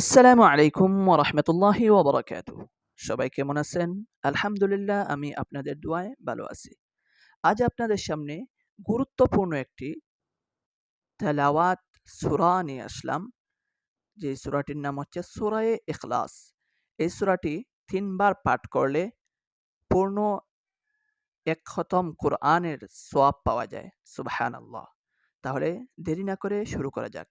আসসালামু আলাইকুম ওরহমতুল্লাহি ওবরাকাতু সবাই কেমন আছেন? আলহামদুলিল্লাহ, আমি আপনাদের দোয়ায় ভালো আছি। আজ আপনাদের সামনে গুরুত্বপূর্ণ একটি তেলাওয়াত সুরা নিয়ে আসলাম। যে সুরাটির নাম হচ্ছে সুরায়ে ইখলাস। এই সুরাটি তিনবার পাঠ করলে পূর্ণ এক খতম কোরআনের সোয়াব পাওয়া যায়। সুবাহান আল্লাহ তাহলে দেরি না করে শুরু করা যাক।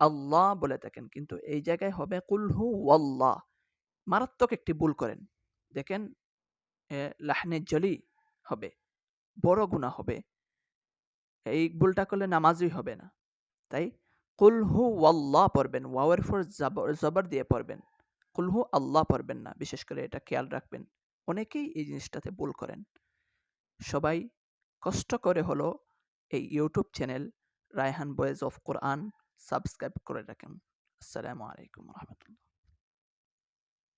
আল্লাহ বলে থাকেন। কিন্তু এই জায়গায় হবে কুলহু ওয়াল্লাহ। মারাত্মক একটি ভুল করেন। দেখেন লাহনে জলি হবে, বড় গুণা হবে। এই ভুলটা করলে নামাজই হবে না। তাই কুলহু ওয়াল্লাহ পড়বেন, ওয়াওয়ের ফর জবর দিয়ে পড়বেন। কুলহু আল্লাহ পড়বেন না, বিশেষ করে এটা খেয়াল রাখবেন। অনেকেই এই জিনিসটাতে ভুল করেন। সবাই কষ্ট করে হলো এই YouTube channel Raihan boys of Quran subscribe করে রাখেন। আসসালামু আলাইকুম রহমতুল্লাহ।